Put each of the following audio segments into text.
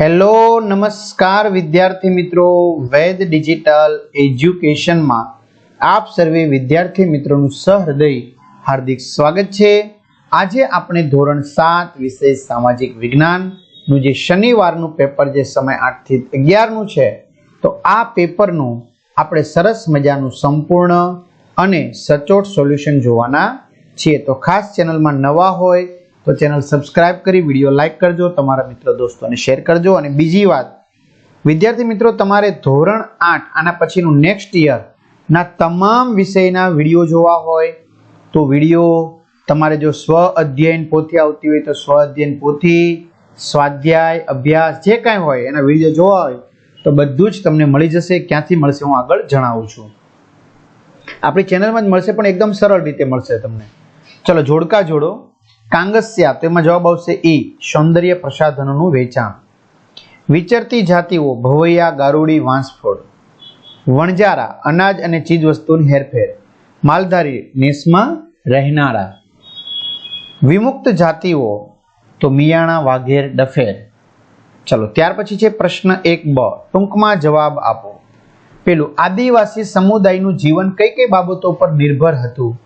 Hello, નમસ્કાર વિદ્યાર્થી મિત્રો. વેદ ડિજિટલ એજ્યુકેશનમાં આપ સર્વે વિદ્યાર્થી મિત્રોનું સહૃદય, હાર્દિક સ્વાગત છે. આજે આપણે ધોરણ સાત વિષય સામાજિક વિજ્ઞાનનું જે શનિવારનું પેપર જે સમય આઠથી અગિયારનું છે, તો આ પેપરનું આપણે સરસ મજાનું સંપૂર્ણ અને સચોટ સોલ્યુશન જોવાના છીએ. તો ખાસ ચેનલમાં નવા હોય તો ચેનલ સબસ્ક્રાઇબ કરી વીડિયો લાઇક કરજો, તમારા મિત્રો દોસ્તોને શેર કરજો. અને બીજી વાત, વિદ્યાર્થી મિત્રો, તમારે ધોરણ આઠ, આના પછીનું નેક્સ્ટ યર ના તમામ વિષયના વીડિયો જોવા હોય, તો વીડિયો તમારે જો સ્વ અધ્યયન પોથી આવતી હોય, તો સ્વ અધ્યયન પોથી સ્વાધ્યાય, અભ્યાસ, જે કાંઈ હોય, એના વીડિયો જોવા હોય, તો બધું જ તમને મળી જશે. ક્યાંથી મળશે હું આગળ જણાવું છું. આપણી ચેનલમાં જ મળશે, પણ એકદમ સરળ રીતે મળશે તમને. ચલો, જોડકા જોડો. કાંગસ્યા તો એમાં જવાબ આવશે ઈ, સૌંદર્ય પ્રસાધનોનું વેચાણ. વિચરતી જાતિઓ, ભવૈયા, ગારુડી, વાંસફોડ. વણજારા અનાજ અને ચીજવસ્તુની હેરફેર. માલધારી, નેસમાં રહેનારા. વિમુક્ત જાતિઓ, તો મિયાણા, વાઘેર, ડફેર. ચલો, ત્યાર પછી છે પ્રશ્ન એક બ. ટૂંકમાં જવાબ આપો. પેલું, આદિવાસી સમુદાયનું જીવન કઈ કઈ બાબતો પર નિર્ભર હતું?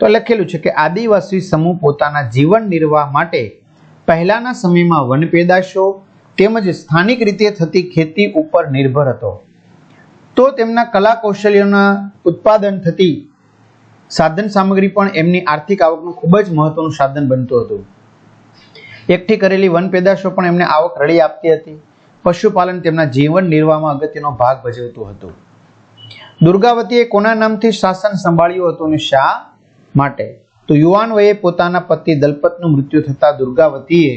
તો લખેલું છે કે આદિવાસી સમૂહ પોતાના જીવન નિર્વાહ માટે પહેલાના સમયમાં વન પેદાશો તેમજ સ્થાનિક રીતે થતી ખેતી ઉપર નિર્ભર હતો. તો તેમના કલા કૌશલ્યોના ઉત્પાદન થતી સાધન સામગ્રી પણ એમની આર્થિક આવકનું ખૂબ જ મહત્વનું સાધન બનતું હતું. એકઠી કરેલી વન પેદાશો પણ એમને આવક રળી આપતી હતી. પશુપાલન તેમના જીવન નિર્વાહમાં અગત્યનો ભાગ ભજવતું હતું. દુર્ગાવતીએ કોના નામથી શાસન સંભાળ્યું હતું અને શા? માટે. તો યુવાન વયે પોતાના પતિ દલપતનું મૃત્યુ થતા દુર્ગાવતીએ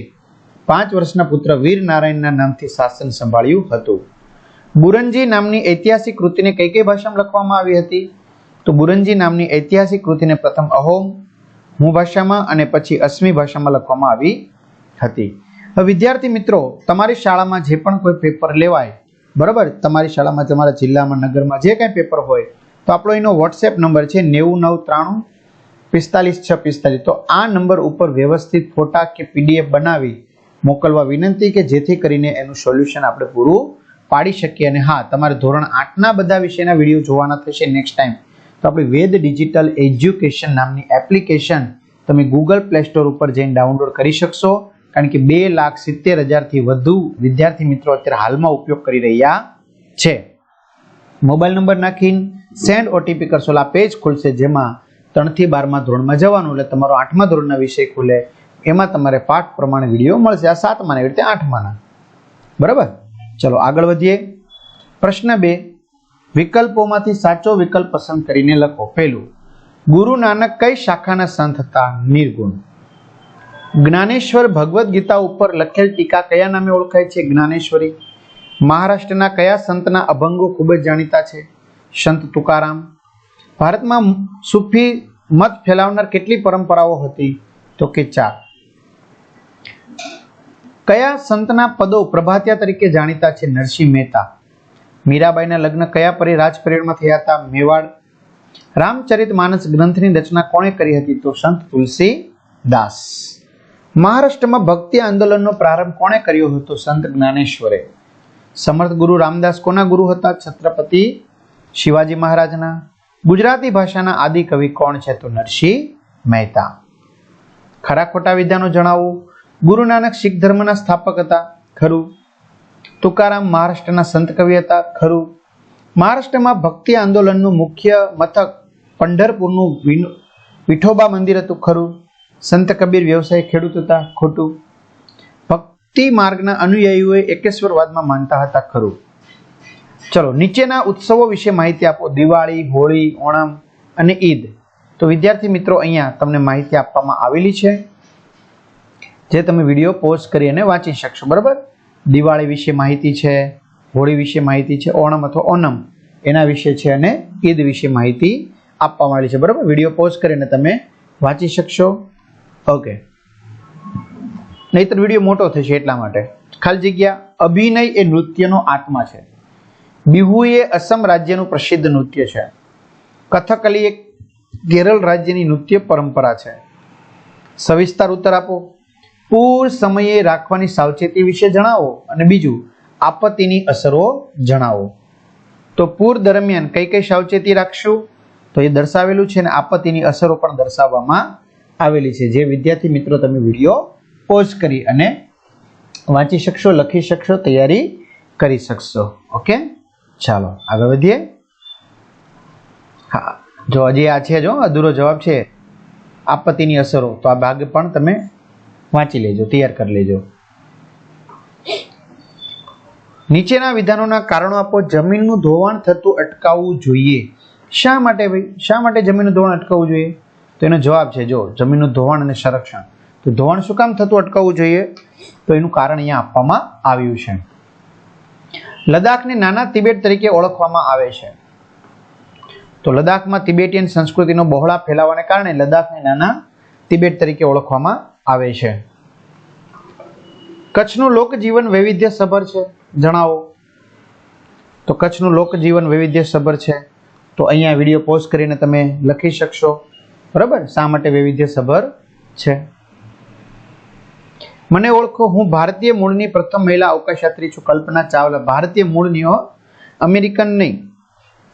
પાંચ વર્ષના પુત્ર વીર નારાયણના નામથી શાસન સંભાળ્યું હતું. બુરંજી નામની ઐતિહાસિક કૃતિને કઈ કઈ ભાષામાં લખવામાં આવી હતી? તો બુરંજી નામની ઐતિહાસિક કૃતિને પ્રથમ અહોમ હું ભાષામાં અને પછી અશ્મી ભાષામાં લખવામાં આવી હતી. હવે વિદ્યાર્થી મિત્રો, તમારી શાળામાં જે પણ કોઈ પેપર લેવાય, બરાબર? તમારી શાળામાં, તમારા જિલ્લામાં, નગરમાં જે કાંઈ પેપર હોય, તો આપણો એનો વોટ્સએપ નંબર છે નેવું નવ ત્રાણું પિસ્તાલીસ છ પિસ્તાલીસ. તો આ નંબર ઉપર વ્યવસ્થિત ફોટા કે પીડીએફ બનાવી મોકલવા વિનંતી કે જેથી કરીને એનું સોલ્યુશન આપણે પૂરું પાડી શકીએ. અને હા, તમારે ધોરણ આઠના બધા વિષયના વીડિયો જોવાના થશે નેક્સ્ટ ટાઈમ. તો આપણી વેદ ડિજિટલ એજ્યુકેશન નામની એપ્લિકેશન તમે ગૂગલ પ્લે સ્ટોર ઉપર જઈને ડાઉનલોડ કરી શકશો. કારણ કે બે લાખ સિત્તેર હજારથી વધુ વિદ્યાર્થી મિત્રો અત્યારે હાલમાં ઉપયોગ કરી રહ્યા છે. મોબાઈલ નંબર નાખીને સેન્ડ ઓટીપી કરશો. આ પેજ ખુલશે જેમાં ત્રણથી બારમા ધોરણમાં જવાનું એટલે તમારો આઠમા ધોરણના વિષય ખુલે. એમાં તમારે પાઠ પ્રમાણે વીડિયો મળશે. આ સાતમાના એવી રીતે આઠમાના. બરાબર? ચલો, આગળ વધીએ. પ્રશ્ન બે. વિકલ્પોમાંથી સાચો વિકલ્પ પસંદ કરીને લખો. પહેલું, ગુરુ નાનક કઈ શાખાના સંત હતા? નિર્ગુણ. જ્ઞાનેશ્વર ભગવદ્ ગીતા ઉપર લખેલ ટીકા કયા નામે ઓળખાય છે? જ્ઞાનેશ્વરી. મહારાષ્ટ્રના કયા સંતના અભંગો ખૂબ જ જાણીતા છે? સંત તુકારામ ભારતમાં સુફી મત ફેલાવનાર કેટલી પરંપરાઓ હતી? તો કે ચાર. કયા સંતના પદો પ્રભાતિયા તરીકે જાણીતા છે નરસિંહ મહેતા? મીરાબાઈના લગ્ન કયા પરી રાજ પીરિયડમાં થયા હતા? મેવાડ. રામચરિત માનસ ગ્રંથની રચના કોણે કરી હતી? તો સંત તુલસી દાસ. મહારાષ્ટ્રમાં ભક્તિ આંદોલનનો પ્રારંભ કોણે કર્યો હતો? સંત જ્ઞાનેશ્વરે. સમર્થ ગુરુ રામદાસ કોના ગુરુ હતા? છત્રપતિ શિવાજી મહારાજના. ગુજરાતી ભાષાના આદિ કવિ કોણ છે તો નરસિંહ મહેતા. ખરા ખોટા વિદ્યાનું જણાવો, ગુરુ નાનક શીખ ધર્મના સ્થાપક હતા, ખરું. તુકારામ મહારાષ્ટ્રના સંત કવિ હતા, ખરું. મહારાષ્ટ્રમાં ભક્તિ આંદોલનનું મુખ્ય મથક પંઢરપુરનું વિઠોબા મંદિર હતું, ખરું. સંત કબીર વ્યવસાય ખેડૂત હતા, ખોટું. ભક્તિ માર્ગના અનુયાયીઓએ એકેશ્વરવાદમાં માનતા હતા, ખરું. ચલો, નીચેના ઉત્સવો વિશે માહિતી આપો. દિવાળી, હોળી, ઓણમ અને ઈદ. તો વિદ્યાર્થી મિત્રો, અહીંયા તમને માહિતી આપવામાં આવેલી છે, જે તમે વીડિયો પોઝ કરી અને વાંચી શકશો, બરાબર? દિવાળી વિશે માહિતી છે, હોળી વિશે માહિતી છે, ઓણમ અથવા ઓનમ, એના વિશે છે અને ઈદ વિશે માહિતી આપવામાં આવેલી છે, બરાબર? વીડિયો પોઝ કરીને તમે વાંચી શકશો. ઓકે. નહીતર વીડિયો મોટો થશે એટલા માટે. ખાલી જગ્યા, અભિનય એ નૃત્યનો આત્મા છે. બિહુ એ અસમ રાજ્યનું પ્રસિદ્ધ નૃત્ય છે. કથકલી એક કેરળ રાજ્યની નૃત્ય પરંપરા છે. સવિસ્તાર ઉત્તર આપો. પૂર સમયે રાખવાની સાવચેતી વિશે જણાવો અને બીજું, આપત્તિની અસરો જણાવો. તો પૂર દરમિયાન કઈ કઈ સાવચેતી રાખશું? તો એ દર્શાવેલું છે અને આપત્તિની અસરો પણ દર્શાવવામાં આવેલી છે. જે વિદ્યાર્થી મિત્રો તમે વીડિયો પોઝ કરી અને વાંચી શકશો, લખી શકશો, તૈયારી કરી શકશો. ઓકે? ચાલો, આગળ વધીએ. હા, જો હજી આ છે જો, અધૂરો જવાબ છે આપત્તિની અસરો, તો આ ભાગ પણ તમે વાંચી લેજો, તૈયાર કરી લેજો. નીચેના વિધાનોના કારણો આપો, જમીનનું ધોવાણ થતું અટકાવવું જોઈએ. શા માટે ભાઈ, શા માટે જમીનનું ધોવાણ અટકાવવું જોઈએ? તો એનો જવાબ છે, જો, જમીનનું ધોવાણ અને સંરક્ષણ. તો ધોવાણ શું કામ થતું અટકાવવું જોઈએ? તો એનું કારણ અહીંયા આપવામાં આવ્યું છે. લદ્દાખને નાના તિબેટ તરીકે ઓળખવામાં આવે છે. તો લદ્દાખમાં તિબેટીયન સંસ્કૃતિનો બહોળા ફેલાવાને કારણે લદ્દાખને નાના તિબેટ તરીકે ઓળખવામાં આવે છે. કચ્છનું લોકજીવન વૈવિધ્યસભર છે, જણાવો. તો કચ્છનું લોકજીવન વૈવિધ્યસભર છે, તો અહીંયા વીડિયો પોઝ કરીને તમે લખી શકશો. બરાબર? શા માટે વૈવિધ્યસભર છે? મને ઓળખો, હું ભારતીય મૂળની પ્રથમ મહિલા અવકાશયાત્રી છું, કલ્પના ચાવલા. ભારતીય મૂળની હો અમેરિકન નહીં.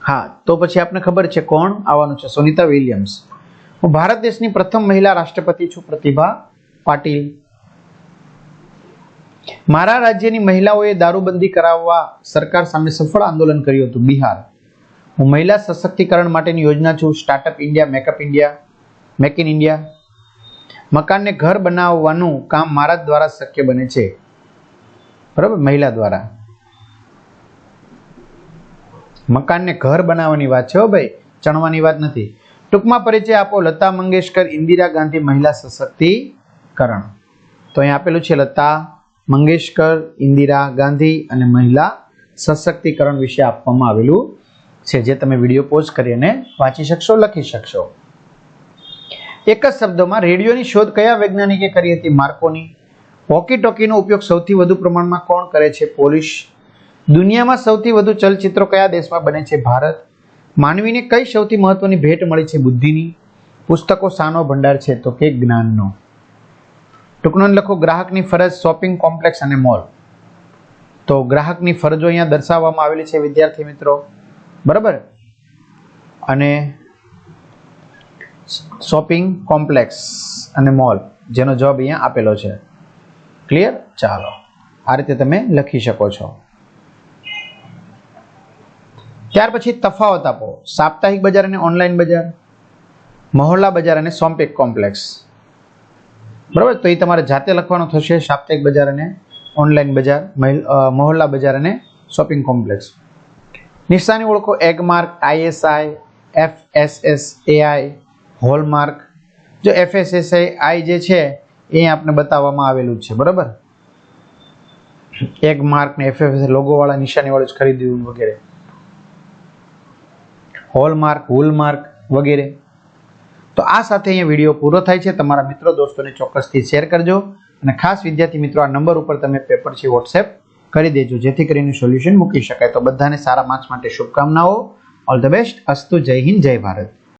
હા, તો પછી આપને ખબર છે કોણ આવવાનું છે? સુનિતા વિલિયમ્સ. હું ભારત દેશની પ્રથમ મહિલા રાષ્ટ્રપતિ છું, પ્રતિભા પાટીલ. મારા રાજ્યની મહિલાઓએ દારૂબંધી કરાવવા સરકાર સામે સફળ આંદોલન કર્યું હતું, બિહાર. હું મહિલા સશક્તિકરણ માટેની યોજના છું startup India makeup India make in India મકાનને ઘર બનાવવાનું કામ મારા દ્વારા શક્ય બને છે. બરાબર? મહિલા દ્વારા. મકાનને ઘર બનાવવાની વાત છે હો ભાઈ. ચણવાની વાત નથી. ટૂંકમાં પરિચય આપો લતા મંગેશકર ઇન્દિરા ગાંધી મહિલા સશક્તિકરણ. તો અહીં આપેલું છે લતા મંગેશકર, ઇન્દિરા ગાંધી અને મહિલા સશક્તિકરણ વિશે આપવામાં આવેલું છે, જે તમે વીડિયો પોઝ કરી અને વાંચી શકશો, લખી શકશો. એક જ શબ્દમાં રેડિયોની શોધ કયા વૈજ્ઞાનિકે કરી હતી માર્કોની? હોકી ટોકીનો ઉપયોગ સૌથી વધુ પ્રમાણમાં કોણ કરે છે પોલીસ દુનિયામાં સૌથી વધુ ચલચિત્રો કયા દેશમાં બને છે ભારત? માનવીને કઈ સૌથી મહત્વની ભેટ મળી છે બુદ્ધિની? પુસ્તકો સાનો ભંડાર છે તો કે જ્ઞાનનો? ટૂંકનો લખો, ગ્રાહકની ફરજ શોપિંગ કોમ્પ્લેક્સ અને મોલ. તો ગ્રાહકની ફરજો અહીંયા દર્શાવવામાં આવેલી છે વિદ્યાર્થી મિત્રો. બરાબર? અને શોપિંગ કોમ્પ્લેક્સ અને મોલ, જેનો જવાબ અહીંયા આપેલો છે. ક્લિયર ચાલો. આ રીતે તમે લખી શકો છો. ત્યાર પછી તફાવત આપો. સાપ્તાહિક બજાર અને ઓનલાઈન બજાર, મહોલ્લા બજાર અને સોમ્પિક કોમ્પ્લેક્સ. બરાબર? તો એ તમારે જાતે લખવાનું થશે, સાપ્તાહિક બજાર અને ઓનલાઈન બજાર મહોલ્લા બજાર અને શોપિંગ કોમ્પ્લેક્સ. નિશાની ઓળખો, Agmark, ISI F S S AI hallmark, જો એફએસએસઆઈ આઈ જે છે, એ આપને બતાવવામાં આવેલું છે, બરાબર? એક માર્ક ને એફએફએસ લોગોવાળા નિશાનીવાળું જ ખરીદ્યું વગેરે. હોલમાર્ક, હુલમાર્ક વગેરે. તો આ સાથે અહીંયા વીડિયો પૂરો થાય છે. તમારા મિત્રો દોસ્તોને ચોક્કસથી શેર કરજો. અને ખાસ વિદ્યાર્થી મિત્રો, આ નંબર ઉપર તમે પેપર છે વોટ્સએપ કરી દેજો. જેથી કરીને સોલ્યુશન મૂકી શકાય. તો બધાને સારા માર્ક્સ માટે શુભકામનાઓ. ઓલ ધ બેસ્ટ અસ્તુ. જય હિન્દ, જય ભારત.